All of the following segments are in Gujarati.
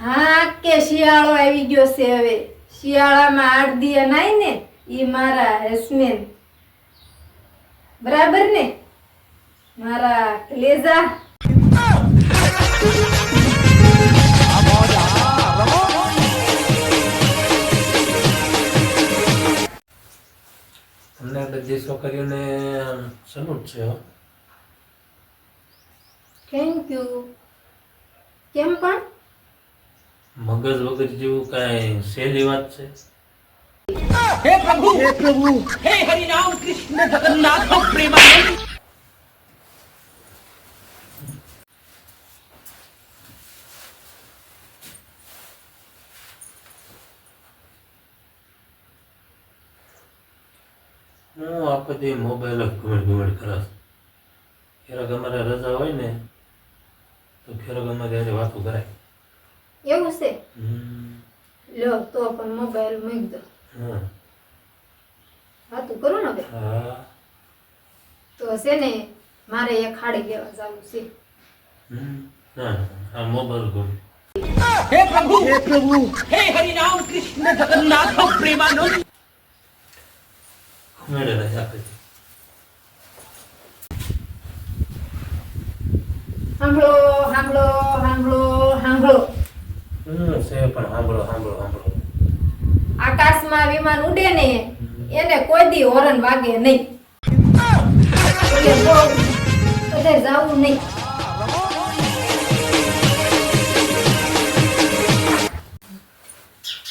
હા કે શિયાળો આવી ગયો છે હવે. શિયાળામાં આઠ દિયા નાય ને એ મારા હસમેન બરાબર ને? મારા કલેજા તમને બધી છોકરીઓને સલુટ છે હો. થેન્ક યુ કેમ પણ? મગજ વગર જેવું કાંઈ સહેલી વાત છે. હું આખો દી મોબાઈલ જ ઘુમડ ઘુમેડ કરસ ક્યારેક અમારે રજા હોય ને તો ક્યારેક અમારે વાતો કરાય. એવું છે? લ્યો તો પણ મોબાઈલ મૂકી દો. હા. વાતું કરું ને હવે? હા. તો છે ને મારે એક ખાડી લેવા જવું છે. હમ, ના આ મોબાઈલ ગમે. ઘુમેડે રહે આખો દી. હમ, પણ સાંભળો સાંભળો સાંભળો આકાશમાં વિમાન ઉડે ને એને કોઈ દી હોરન વાગે નહીં. એટલે જાવું નહીં.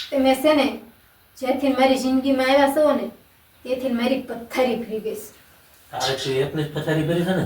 તમે છે ને જેથી મારી જિંદગીમાં આવ્યા છો ને તેથી મારી પથ્થારી ફરી ગઈ છે. તારે તો એકની જ પથારી ફરી છે ને?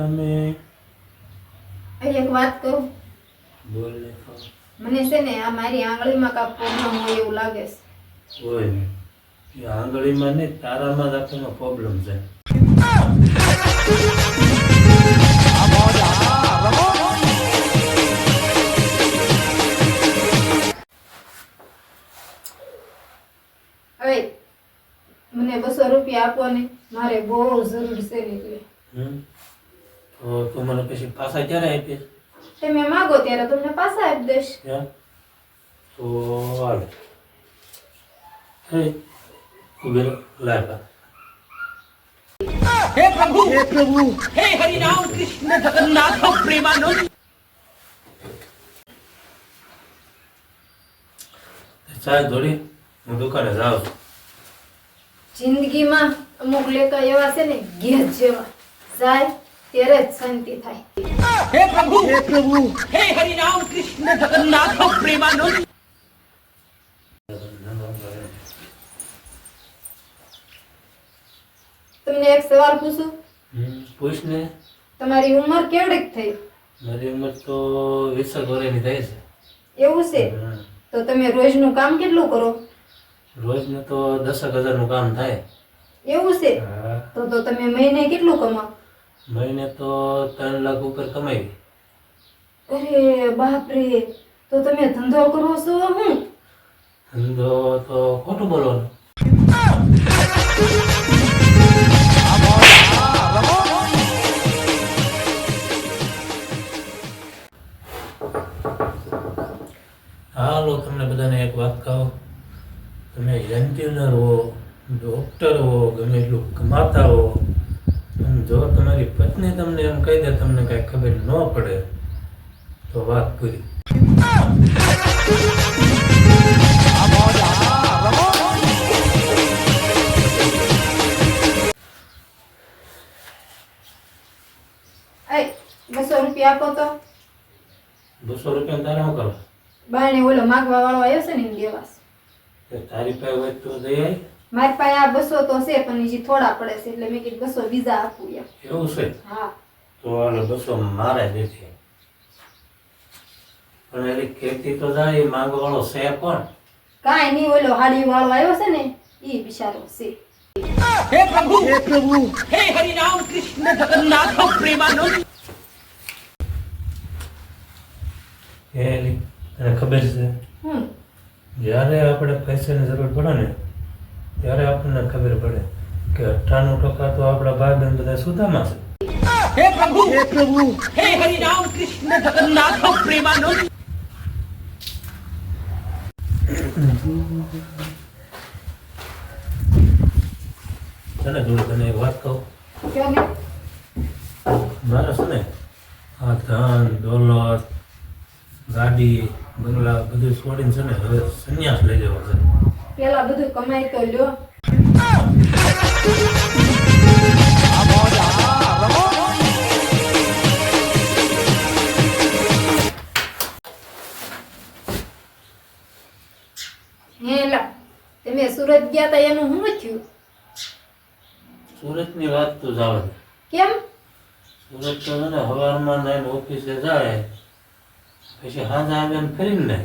તમે એક વાત કહું? બોલ મને છે ને આ મારી આંગળીમાં કાંઈ પ્રોબ્લેમ હોય એવું લાગે છે. હોય એ આંગળીમાં ને તારામાં રાખવાનો પ્રોબ્લેમ છે. મને બસો રૂપિયા આપો ને મારે બહુ જરૂર છે એટલે. તો તું મને પછી પાછા ક્યારે આપીશ? તમે માગો ત્યારે તમને પાછા આપી દઈશ. તો હાલ. હે ઊભી રહો લાય પા ચાલ થોડી હું દુકાને જાઉં છું. જિંદગીમાં અમુક લેખા એવા છે ને ગેસ જેવા. જાય ત્યારે જ શાંતિ થાય. તમને એક સવાલ પૂછું? પૂછ ને તમારી ઉંમર કેવડીક થઈ? મારી ઉંમર તો વીસેક વર્ષની થઈ છે. એવું છે? તો તમે રોજનું કામ કેટલું કરો? રોજનું તો દસેક હજારનું કામ થાય. એવું છે? તો તો તમે મહિને કેટલું કમાઓ મહિને તો ત્રણ લાખ ઉપર કમાવી અરે બાપરે તો તમે ધંધો કરો છો હું? ધંધો તો ખોટું બોલવાનું. હાલો તમને બધાને એક વાત કહો. તમે એન્જિનિયર હો ડોક્ટર હો ગમે એટલું કમાતા હો જો તમારી પત્ની તમને એમ કહી દે તમને કાંઈ ખબર ન પડે તો વાત પૂરી. બસો રૂપિયા આપો તો. બસો રૂપિયા તારે શું કરો બાને ઓલો માગવા વાળો આવ્યો છે ને દેવાસ તારી પાસે હોય તો દઈ આય. મારી પાસે આ બસો તો છે પણ હજી થોડા પડે છે એટલે મેં કીધું બસો બીજા આપું એમ. એવું છે? હા. તો આને બસો મારે દેશે પણ એની ખેતી તો જાય માંગો વાળો છે કોણ કાંઈ નહીં ઓલો હાડી વાળો આવ્યો છે ને એ બિચારો છે. હે પ્રભુ! હે પ્રભુ! હે હરિ રામ કૃષ્ણ જગન્નાથ પ્રેમાનંદ! હે એની તને ખબર છે? હમ. જ્યારે આપણે પૈસાની જરૂર પડે ને ત્યારે આપણને ખબર પડે કે અઠ્ઠાણું ટકા તો આપણા ભાઈબંધ બધા સુધામાં છે. હે પ્રભુ! હે પ્રભુ! હે હરિ રામ કૃષ્ણ જગન્નાથ પ્રેમાનંદ! તને વાત કહું? મારે શું ને આ દોલત ગાડી બંગલા બધું છોડીને છે ને હવે સંન્યાસ લઈ જવો પેલા બધું કમાઈ તો લ્યો. હે લા તમે સુરત ગયા તા એનું શું થયું? સુરતની વાત તો જાવ કેમ? સુરત તો ને સવારમાં નાઈને ઓફિસે જાય પછી સાંજે આવીને ફરીને ને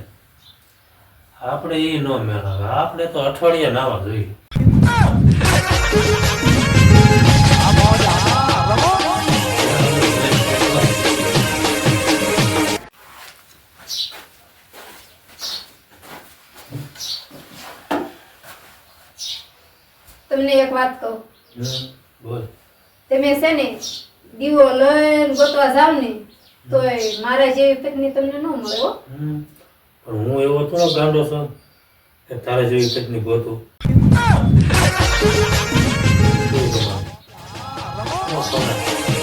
આપણે એ ન મેળવે. આપણે તો અઠવાડિયે નાવા જોઈએ. તમને એક વાત કહું. બોલ. તમે છે ને દીવો લઈને ગોતવા જાવ ને તોય મારા જેવી પત્ની તમને ન મળે હો. પણ હું એવો થોડો ગાંડો છું કે તારે જેવી પત્ની ગોતું Oh?